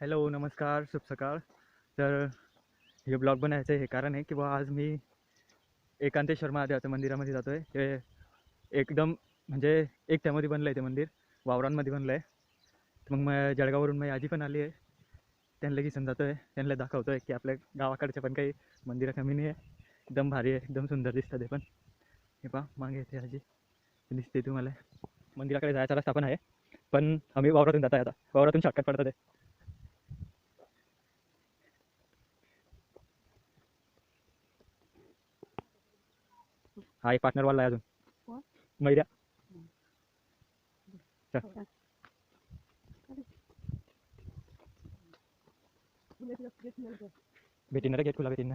Hello, नमस्कार, शुभ सकाळ। तर हे ब्लॉग बनायचं हे कारण आहे की बा आज मी एकांतेश्वर महादेवाच्या मंदिरामध्ये जातो आहे ते एकदम म्हणजे एक त्यामध्ये बनलं आहे ते मंदिर, वावरांमध्ये बनलं आहे मग मग जळगाववरून माझी आजी पण आली आहे. त्यांना घेऊन जातो आहे त्यांना दाखवतो आहे की आपल्या गावाकडचे पण काही मंदिरं कमी नाही आहे एकदम भारी आहे एकदम सुंदर दिसतात ते पण. हे पहा मागे येते आजी. दिसते तुम्हाला. मंदिराकडे जायचा रस्ता पण आहे पण आम्ही वावरातून जात आता. वावरातून शॉर्टकट पडतात हा एक पार्टनर वाला आहे अजून? मैऱ्या. चल. भेटीन रे गेट खुला भेटीन ना.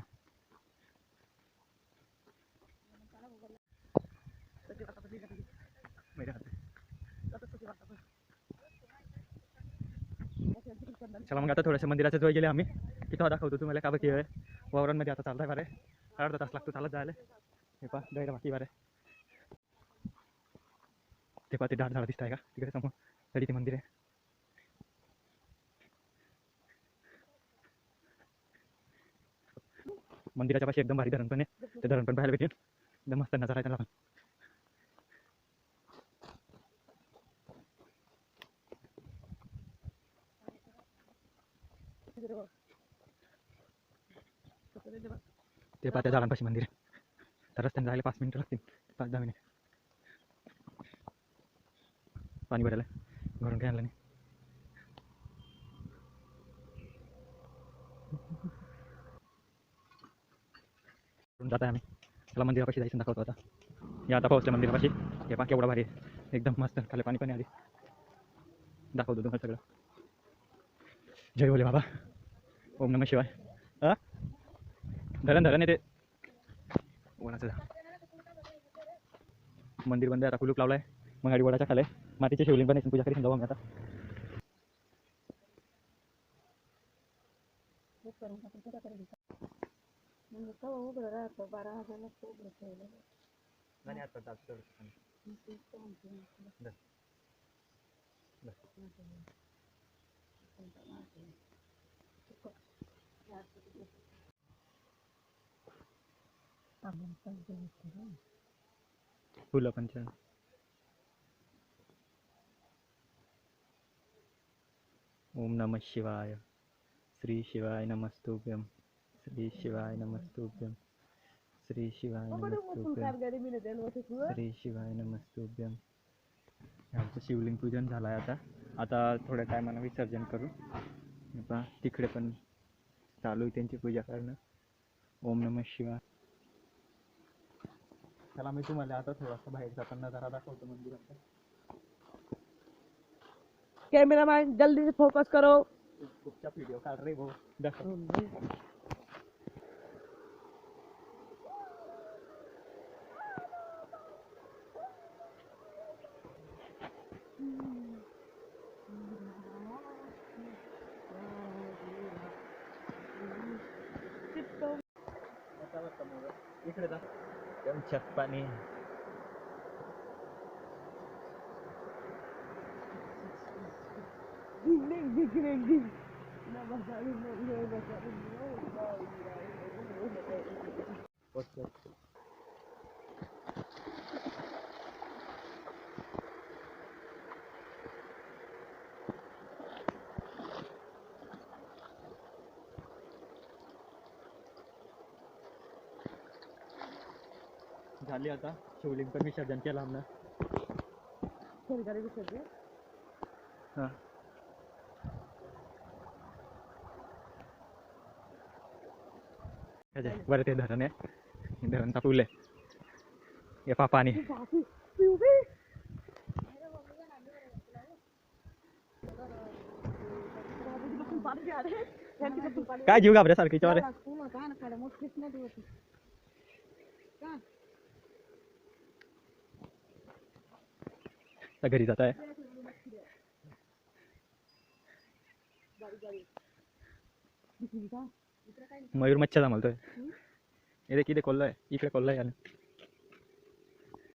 चला मग आता थोड्याशा मंदिराच्या जवळ गेले आम्ही. तिथं दाखवतो तुम्हाला का बाकी वावरांमध्ये आता चालताय बरे अर्धा तास लागतो चालत जायला. हे पा जायला बाकी बारे ते पा ते डाळ झाडं दिसत आहे का? तिकडे समोर. तरी ते मंदिर आहे. मंदिराच्या पाशी एकदम भारी धरण पण आहे. ते धरण पण पाहायला भेटेल. एकदम मस्त नजारा आहे त्याला ते पहा त्या मंदिर. तर रस्त्याने जायला पाच मिनिटं लागतील. पाच, दहा मिनिट. पाणी भरायला. भरून काय आणलं नाही. जात आहे आम्ही. त्याला मंदिरापाशी जायचं दाखवतो आता. या आता पोहोचल्या मंदिरापाशी. हे पहा, केवढा भारी आहे. एकदम मस्त. खाली पाणी पण आधी. दाखवतो तुम्हाला सगळं. जय बोले बाबा. ओम नम शिवाय. धरण धरण आहे ते वडाचं झाड. मंदिर बंद आहे आता कुलूप लावलाय मग गाडी वडाच्या खाले मातीचे शिवलिंग पण आहे, पूजा करीन जाऊ आम्ही आता बारा हजारला खूप ठेवलं फुलं पण ओम नमः शिवाय. श्री शिवाय नमस्तुभ्यम श्री शिवाय नमस्तुभ्यम श्री शिवाय नमस्तुभ्यम श्री शिवाय नमस्तुभ्यम आमचं शिवलिंग पूजन झालं आहे आता. आता थोड्या टायमानं विसर्जन करू. हे तिकडे पण चालू आहे त्यांची पूजा करणं. ओम नमः शिवाय. चला मी तुम्हाला आता थोडासा बाहेर जाताना जरा दाखवतो मंदिराचा कैमरामैन जल्दी से फोकस करो. खूपचा व्हिडिओ काढ रे भाऊ. दाखव. इकडे जा. kan siapa nih Ini neng, neng, neng, neng, neng, neng, neng, झाली आता शिवलिंग पण विसर्जन केलं आमनं हा त्याच्या बरं ते धरण आहे धरण पूल आहे हे पा पाणी काय जीव घाबऱ्यासारखी चोर घरी जात आहे मयूर मच्छा जमलतोय इथे कोल्हा आहे इकडे कोल्हा आहे